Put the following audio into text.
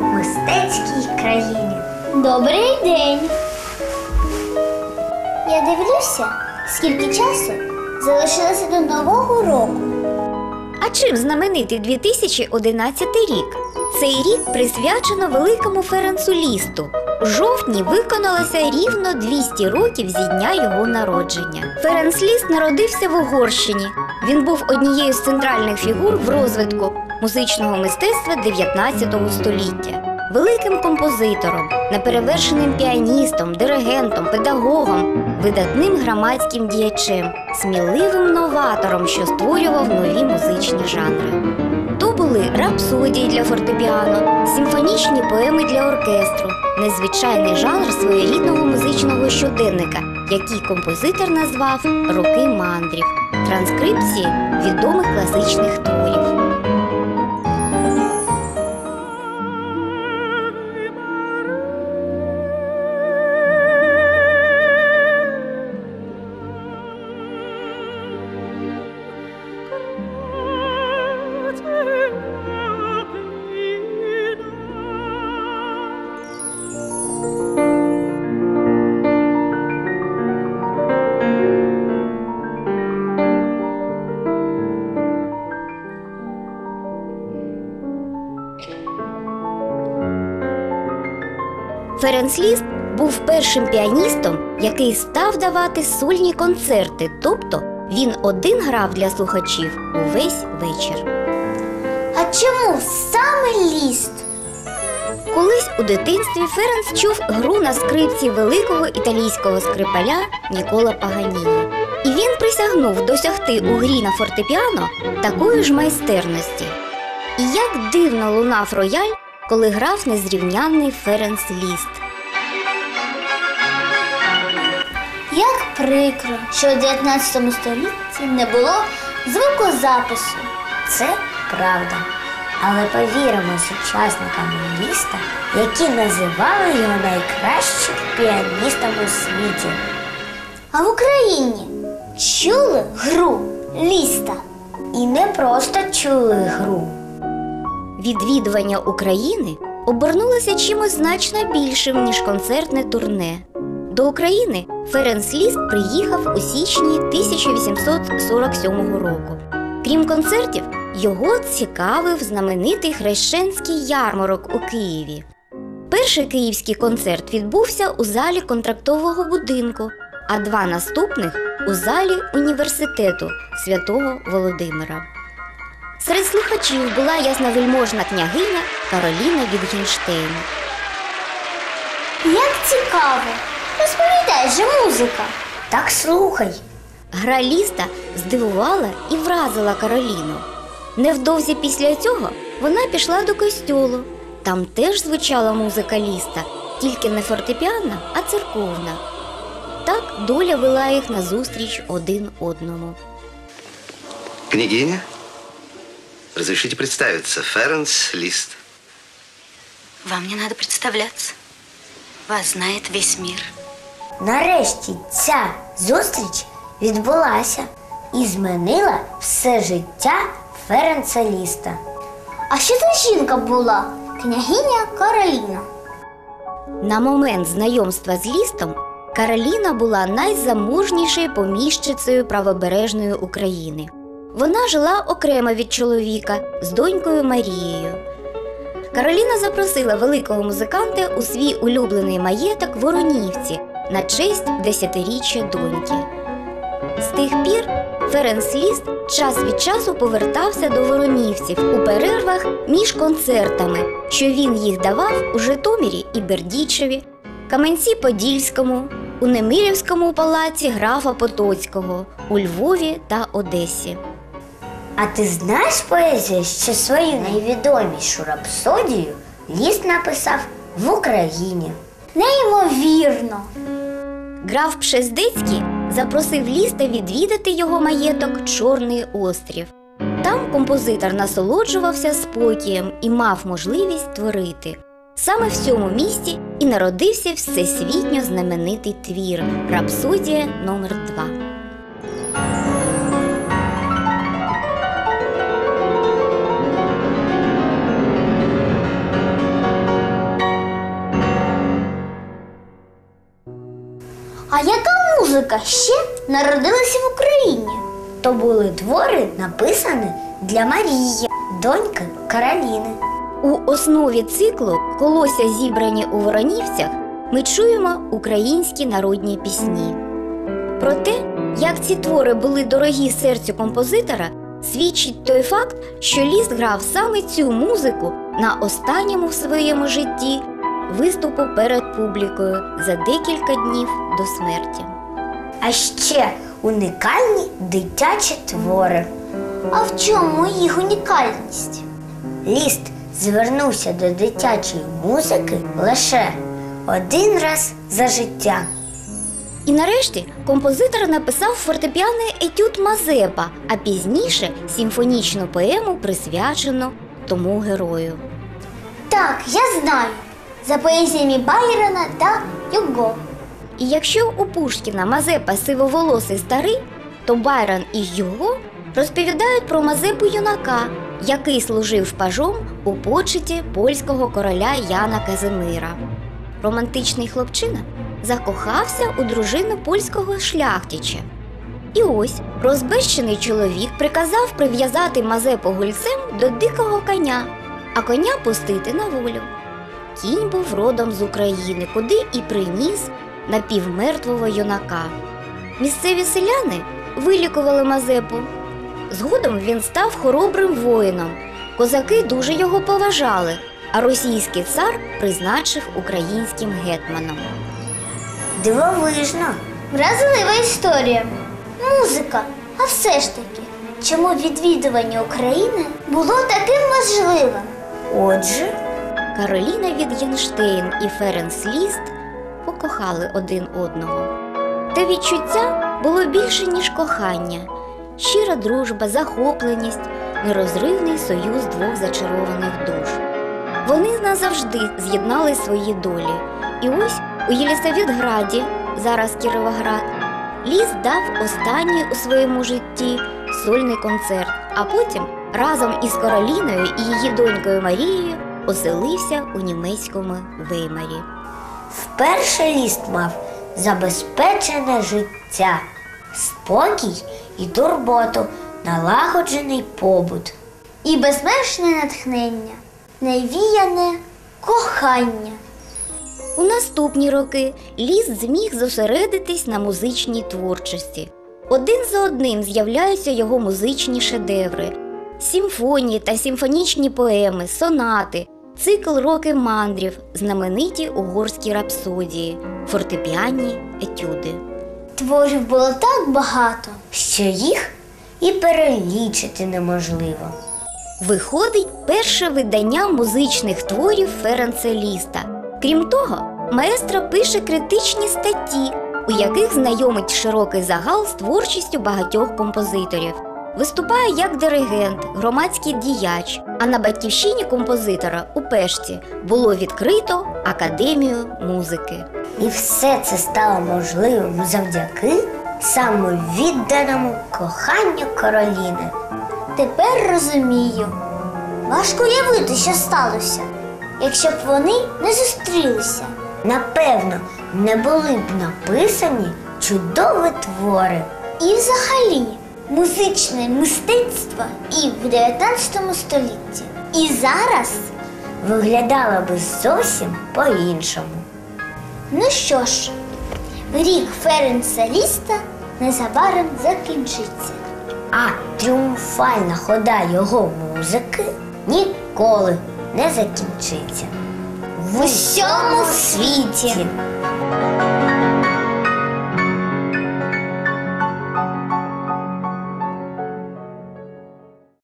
мистецькій країні. Добрий день. Я дивлюся, скільки часу залишилося до Нового року. А чим знаменитий 2011 рік? Цей рік присвячено великому Ференцу Лісту. У жовтні виконалося рівно 200 років зі дня його народження. Ференц Ліст народився в Угорщині. Він був однією з центральних фігур в розвитку музичного мистецтва 19 століття. Великим композитором, неперевершеним піаністом, диригентом, педагогом, видатним громадським діячем, сміливим новатором, що створював нові музичні жанри. То були рапсодії для фортепіано, симфонічні поеми для оркестру, незвичайний жанр своєрідного музичного щоденника, який композитор назвав Роки мандрів, транскрипції відомих класичних творів. Ференц Ліст був першим піаністом, який став давати сольні концерти, тобто він один грав для слухачів увесь вечір. А чому саме ліст? Колись у дитинстві Ференц чув гру на скрипці великого італійського скрипаля Нікола Паганіні. І він присягнув досягти у грі на фортепіано такої ж майстерності. І як дивно лунав рояль, коли грав незрівнянний Ференц Ліст. Як прикро, що у 19 столітті не було звукозапису. Це правда. Але повіримо сучасникам ліста, які називали його найкращим піаністом у світі. А в Україні чули гру ліста? І не просто чули гру. Відвідування України обернулося чимось значно більшим, ніж концертне турне. До України Ференс Ліст приїхав у січні 1847 року. Крім концертів, його цікавив знаменитий хрещенський ярмарок у Києві. Перший київський концерт відбувся у залі контрактового будинку, а два наступних у залі університету святого Володимира. Серед слухачів була ясновельможна княгиня Кароліна Вітгенштейн. Як цікаво! Розповідай же музика. Так слухай. Гра ліста здивувала і вразила Кароліну. Невдовзі після цього вона пішла до костьолу. Там теж звучала музика ліста, тільки не фортепіана, а церковна. Так доля вела їх назустріч один одному. Княгиня, разрешите представиться, Ференс Лист. Вам не надо представляться. Вас знает весь мир. Нарешті ця зустріч відбулася і змінила все життя Ференца Ліста. А що за жінка була? Княгиня Кароліна. На момент знайомства з лістом Кароліна була найзаможнішою поміщицею правобережної України. Вона жила окремо від чоловіка з донькою Марією. Кароліна запросила великого музиканта у свій улюблений маєток Воронівці на честь десятиріччя доньки. З тих пір Ференс Ліст час від часу повертався до воронівців у перервах між концертами, що він їх давав у Житомирі і Бердічеві, Каменці-Подільському, у Немирівському палаці графа Потоцького, у Львові та Одесі. А ти знаєш поезію, що свою найвідомішу рапсодію Ліст написав в Україні? Неймовірно. Граф Пшездецький запросив ліста відвідати його маєток Чорний острів. Там композитор насолоджувався спокієм і мав можливість творити. Саме в цьому місті і народився всесвітньо знаменитий твір Рапсодія номер 2 А яка музика ще народилася в Україні? То були твори, написані для Марії, доньки Кароліни. У основі циклу Колося зібрані у Воронівцях ми чуємо українські народні пісні. Про те, як ці твори були дорогі серцю композитора, свідчить той факт, що Ліст грав саме цю музику на останньому в своєму житті виступу перед публікою за декілька днів до смерті. А ще унікальні дитячі твори. А в чому їх унікальність? Ліст звернувся до дитячої музики лише один раз за життя. І нарешті композитор написав фортепіаний етюд Мазепа, а пізніше симфонічну поему, присвячену тому герою. Так, я знаю. За поезіями Байрона та Юго. І якщо у Пушкіна Мазепа сивоволосий старий, то Байрон і його розповідають про Мазепу юнака, який служив пажом у почеті польського короля Яна Казимира. Романтичний хлопчина закохався у дружину польського шляхтича. І ось розбещений чоловік приказав прив'язати Мазепу гульцем до дикого коня, а коня пустити на волю. Кінь був родом з України, куди і приніс напівмертвого юнака. Місцеві селяни вилікували Мазепу. Згодом він став хоробрим воїном. Козаки дуже його поважали, а російський цар призначив українським гетманом. Дивовижно. Вразлива історія. Музика. А все ж таки, чому відвідування України було таким важливим? Отже, Кароліна Відгенштейн і Ференс Ліст покохали один одного. Те відчуття було більше, ніж кохання, щира дружба, захопленість, нерозривний союз двох зачарованих душ. Вони назавжди з'єднали свої долі. І ось у Єлісаветграді, зараз Кіровоград, Ліс дав останній у своєму житті сольний концерт, а потім разом із Кароліною і її донькою Марією оселився у німецькому Веймарі. Вперше ліст мав забезпечене життя, спокій і турботу, налагоджений побут. І безмежне натхнення, невіяне кохання. У наступні роки ліс зміг зосередитись на музичній творчості. Один за одним з'являються його музичні шедеври: симфонії та симфонічні поеми, сонати, цикл роки мандрів, знамениті угорські рапсодії, фортепіанні етюди. Творів було так багато. що їх і перелічити неможливо. Виходить перше видання музичних творів Ференца Ліста. Крім того, маестро пише критичні статті, у яких знайомить широкий загал з творчістю багатьох композиторів. Виступає як диригент, громадський діяч. А на батьківщині композитора у Пешті було відкрито академію музики. І все це стало можливим завдяки самовідданому коханню Кароліни. Тепер розумію. Важко уявити, що сталося, якщо б вони не зустрілися. Напевно, не були б написані чудові твори. І взагалі музичне мистецтво і в 19 столітті. І зараз, Виглядало би зовсім по-іншому. ну що ж, рік Ференца Ліста незабаром закінчиться. А тріумфальна хода його музики ніколи не закінчиться. В усьому світі.